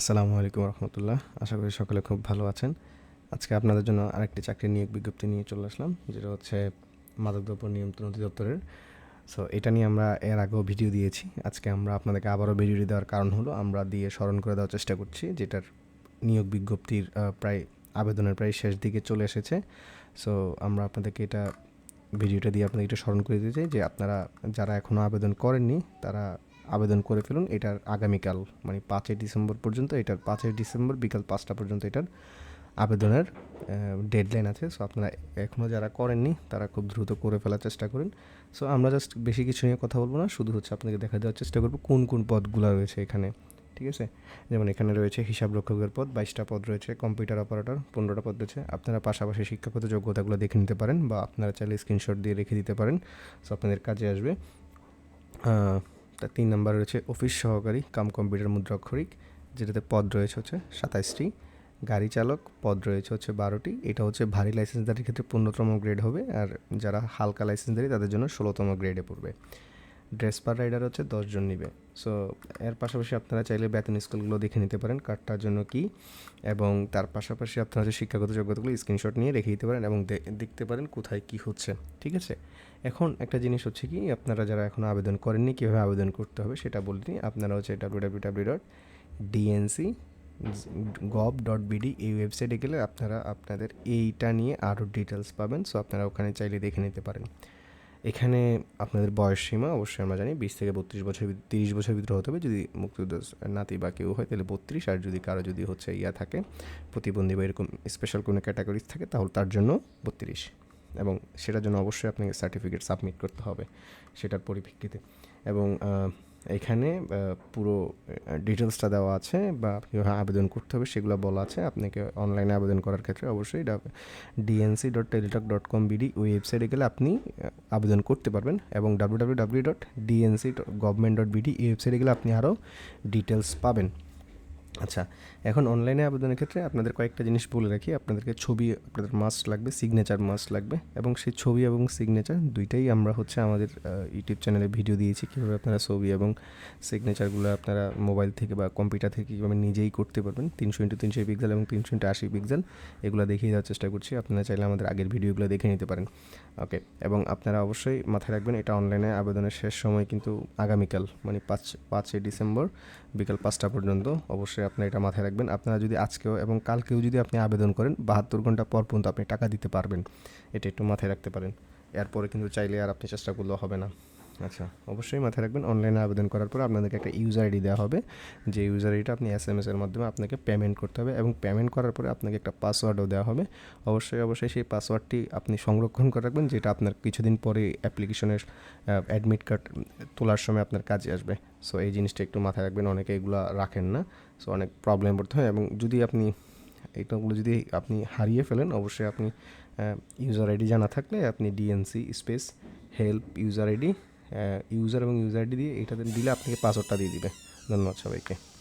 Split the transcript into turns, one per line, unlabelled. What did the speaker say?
আসসালামু আলাইকুম রহমতুল্লাহ। আশা করি সকলে খুব ভালো আছেন। আজকে আপনাদের জন্য আরেকটি চাকরি নিয়োগ বিজ্ঞপ্তি নিয়ে চলে আসলাম, যেটা হচ্ছে মাদকদ্রব্য নিয়ন্ত্রণ অধিদপ্তরের। সো এটা নিয়ে আমরা এর আগেও ভিডিও দিয়েছি। আজকে আমরা আপনাদেরকে আবারও ভিডিও দেওয়ার কারণ হলো, আমরা দিয়ে স্মরণ করে দেওয়ার চেষ্টা করছি, যেটার নিয়োগ বিজ্ঞপ্তির প্রায় আবেদনের প্রায় শেষ দিকে চলে এসেছে। সো আমরা আপনাদেরকে এটা, ভিডিওটা দিয়ে আপনাদের এটা স্মরণ করে দিতে চাই যে আপনারা যারা এখনও আবেদন করেননি, তারা আবেদন করে ফেলুন। এটার আগামীকাল মানে পাঁচই ডিসেম্বর পর্যন্ত, এটার পাঁচই ডিসেম্বর বিকাল পাঁচটা পর্যন্ত এটার আবেদনের ডেডলাইন আছে। সো আপনারা এখনও যারা করেননি, তারা খুব দ্রুত করে ফেলার চেষ্টা করেন। সো আমরা জাস্ট বেশি কিছু নিয়ে কথা বলব না, শুধু হচ্ছে আপনাকে দেখা দেওয়ার চেষ্টা করব কোন কোন পদগুলো রয়েছে এখানে, ঠিক আছে? যেমন এখানে রয়েছে হিসাব রক্ষকের পদ, বাইশটা পদ রয়েছে কম্পিউটার অপারেটর পনেরোটা পদ রয়েছে। আপনারা পাশাপাশি শিক্ষাগত যোগ্যতাগুলো দেখে নিতে পারেন বা আপনারা চাইলে স্ক্রিনশট দিয়ে রেখে দিতে পারেন। সো আপনাদের কাজে আসবে। তার তিন নাম্বার রয়েছে অফিস সহকারী, কাম কম্পিউটার মুদ্রাক্ষরিক, যেটাতে পদ রয়েছে হচ্ছে সাতাইশটি। গাড়ি চালক, পদ রয়েছে হচ্ছে বারোটি। এটা হচ্ছে ভারী লাইসেন্সদারির ক্ষেত্রে পনেরোতম গ্রেড হবে আর যারা হালকা লাইসেন্সদারি তাদের জন্য ষোলোতম গ্রেডে পড়বে। ড্রেস পার রাইডার হচ্ছে দশজন নিবে। সো এর পাশাপাশি আপনারা চাইলে বেতন স্কুলগুলো দেখে নিতে পারেন, কার্ডটার জন্য কি, এবং তার পাশাপাশি আপনারা যে শিক্ষাগত যোগ্যতাগুলো স্ক্রিনশট নিয়ে রেখে দিতে পারেন এবং দেখতে পারেন কোথায় কি হচ্ছে, ঠিক আছে? এখন একটা জিনিস হচ্ছে কি, আপনারা যারা এখনও আবেদন করেননি, কীভাবে আবেদন করতে হবে সেটা বলে দিই। আপনারা হচ্ছে W W W dot DNC gov dot BD এই ওয়েবসাইটে গেলে আপনারা, আপনাদের এইটা নিয়ে আরও ডিটেলস পাবেন। সো আপনারা ওখানে চাইলে দেখে নিতে পারেন। এখানে আপনাদের বয়স সীমা অবশ্যই আমরা জানি, বিশ থেকে বত্রিশ বছর তিরিশ বছর ভিতরে হতে হবে। যদি মুক্তিযুদ্ধ নাতি বা কেউ হয়, তাহলে বত্রিশ। আর যদি কারও যদি হচ্ছে ইয়া থাকে, প্রতিবন্ধী বা এরকম স্পেশাল কোনো ক্যাটাগরিজ থাকে, তাহলে তার জন্য বত্রিশ। এবং সেটার জন্য অবশ্যই আপনাকে সার্টিফিকেট সাবমিট করতে হবে সেটার পরিপ্রেক্ষিতে। এবং এখানে পুরো ডিটেলসটা দেওয়া আছে বা কীভাবে আবেদন করতে হবে সেগুলো বলা আছে। আপনাকে অনলাইনে আবেদন করার ক্ষেত্রে অবশ্যই DNC dot Teletalk dot com BD ওই ওয়েবসাইটে গেলে আপনি আবেদন করতে পারবেন এবং W W W dot DNC government dot BD এই ওয়েবসাইটে গেলে আপনি আরও ডিটেলস পাবেন। আচ্ছা এখন অনলাইনে আবেদনের ক্ষেত্রে আপনাদের কয়েকটা জিনিস বলে রাখি। আপনাদেরকে ছবি, আপনাদের মাস্ট লাগবে সিগনেচার মাস্ট লাগবে এবং সেই ছবি এবং সিগনেচার দুইটাই আমরা হচ্ছে আমাদের ইউটিউব চ্যানেলে ভিডিও দিয়েছি। কীভাবে আপনারা ছবি এবং সিগনেচারগুলো আপনারা মোবাইল থেকে বা কম্পিউটার থেকে কীভাবে নিজেই করতে পারবেন, তিনশো ইন্টু তিনশো পিক্সেল এবং তিনশো ইন্টু আশি পিক্সেল এগুলো দেখিয়ে দেওয়ার চেষ্টা করছি। আপনারা চাইলে আমাদের আগের ভিডিওগুলো দেখে নিতে পারেন। ওকে এবং আপনারা অবশ্যই মাথায় রাখবেন, এটা অনলাইনে আবেদনের শেষ সময় কিন্তু আগামীকাল মানে পাঁচ, পাঁচই ডিসেম্বর বিকাল পাঁচটা পর্যন্ত অবশ্যই আপনারা এটা মাথায় রাখবেন। আপনারা যদি আজকেও এবং কালকেও যদি আপনি আবেদন করেন, বাহাত্তর ঘণ্টা পর পর্যন্ত আপনি টাকা দিতে পারবেন। এটা একটু মাথায় রাখতে পারেন। এরপরে কিন্তু চাইলে আর আপনি চেষ্টা করলেও হবে না। আচ্ছা অবশ্যই মাথায় রাখবেন। অনলাইনে আবেদন করার পর আপনাদেরকে একটা ইউজার আইডি দেওয়া হবে। যে ইউজার আইডিটা আপনি এস এম এস এর মাধ্যমে আপনাকে পেমেন্ট করতে হবে এবং পেমেন্ট করার পরে আপনাকে একটা পাসওয়ার্ডও দেওয়া হবে। অবশ্যই অবশ্যই সেই পাসওয়ার্ডটি আপনি সংরক্ষণ করে রাখবেন, যেটা আপনার কিছুদিন পরে অ্যাপ্লিকেশনের অ্যাডমিট কার্ড তোলার সময় আপনার কাজে আসবে। সো এই জিনিসটা একটু মাথায় রাখবেন, অনেকে এগুলো রাখেন না। সো অনেক প্রবলেম পড়তে হয় এবং যদি আপনি এইটাগুলো যদি আপনি হারিয়ে ফেলেন, অবশ্যই আপনি ইউজার আইডি জানা থাকলে আপনি DNC space help user ID user এবং ইউজার আইডি দিয়ে এটা দিলে আপনাকে পাসওয়ার্ডটা দিয়ে দিবে। ধন্যবাদ সবাইকে।